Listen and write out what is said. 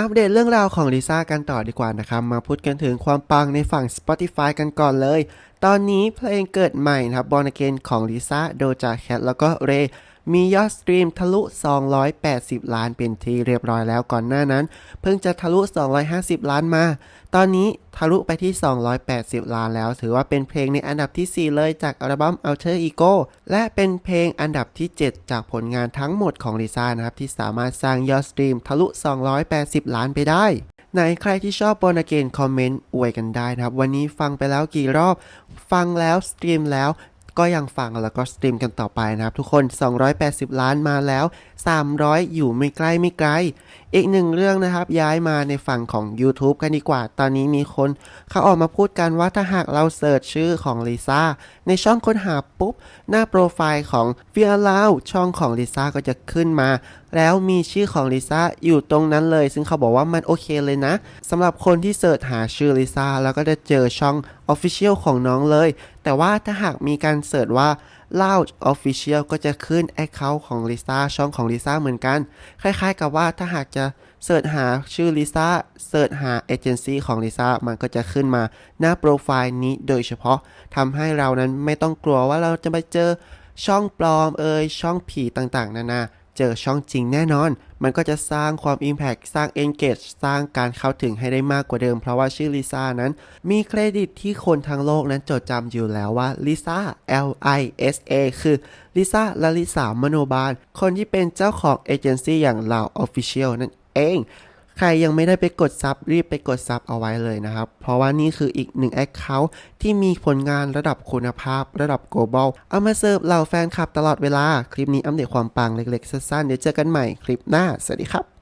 อัปเดตเรื่องราวของลิซ่ากันต่อดีกว่านะครับ มาพูดกันถึงความปังในฝั่ง Spotify กันก่อนเลย ตอนนี้เพลงเกิดใหม่นะครับบอลเกนของลิซ่าโดจาแคทแล้วก็เร มียอดสตรีมทะลุ 280 ล้านเป็นที่เรียบร้อยแล้วก่อนหน้านั้น เพิ่งจะทะลุ 250 ล้านมา ตอนนี้ทะลุไปที่ 280 ล้านแล้ว ถือว่าเป็นเพลงในอันดับที่ 4 เลยจากอัลบั้ม Alter Ego และเป็นเพลงอันดับที่ 7 จากผลงานทั้งหมดของลิซ่านะครับ ที่สามารถสร้างยอดสตรีมทะลุ 280 ล้านไปได้ไหนใครที่ชอบบอลเกนคอมเมนต์อวยกันได้นะครับ วันนี้ฟังไปแล้วกี่รอบ ฟังแล้วสตรีมแล้ว ก็ยังฟังแล้วก็สตรีมกันต่อไปนะครับทุกคน 280 ล้านมาแล้ว 300 อยู่ไม่ใกล้ไม่ไกลอีกหนึ่งเรื่องนะครับย้ายมาในฝั่งของ YouTube กันดีกว่า ตอนนี้มีคนเขาออกมาพูดกันว่าถ้าหากเราเสิร์ชชื่อของลิซ่าในช่องค้นหาปุ๊บ หน้าโปรไฟล์ของ v i a l o u ช่องของลิซ่าก็จะขึ้นมา แล้วมีชื่อของลิซ่าอยู่ตรงนั้นเลย ซึ่งเขาบอกว่ามันโอเคเลยนะสำหรับคนที่เสิร์ชหาชื่อลิซ่าแล้วก็จะเจอช่อง Official ของน้องเลย แต่ว่าถ้าหากมีการเสิร์ชว่า Loud Official ก็จะขึ้น Account ของลิซ่าช่องของลิซ่าเหมือนกัน คล้ายๆกับว่าถ้าหากจะเสิร์ชหาชื่อลิซ่าเสิร์ชหาเอเจนซี่ของลิซ่ามันก็จะขึ้นมาหน้าโปรไฟล์นี้โดยเฉพาะทำให้เรานั้นไม่ต้องกลัวว่าเราจะไปเจอช่องปลอมเอ่ยช่องผีต่างๆ นานา เจอช่องจริงแน่นอน มันก็จะสร้างความ Impact สร้าง Engage สร้างการเข้าถึงให้ได้มากกว่าเดิม เพราะว่าชื่อลิซ่านั้น มีเครดิตที่คนทั้งโลกนั้นจดจำอยู่แล้วว่าลิซ่า L I S A คือลิซ่าลลิสามโนบาล คนที่เป็นเจ้าของเอเจนซี่อย่างลาวออฟฟิเชียลนั่นเอง ใครยังไม่ได้ไปกดซับรีบไปกดซับเอาไว้เลยนะครับ เพราะว่านี่คืออีกหนึ่ง Account ที่มีผลงานระดับคุณภาพ ระดับ global เอามาเสิร์ฟเหล่าแฟนคลับตลอดเวลา คลิปนี้อัปเดตความปังเล็กๆสั้นๆเดี๋ยวเจอกันใหม่คลิปหน้า สวัสดีครับ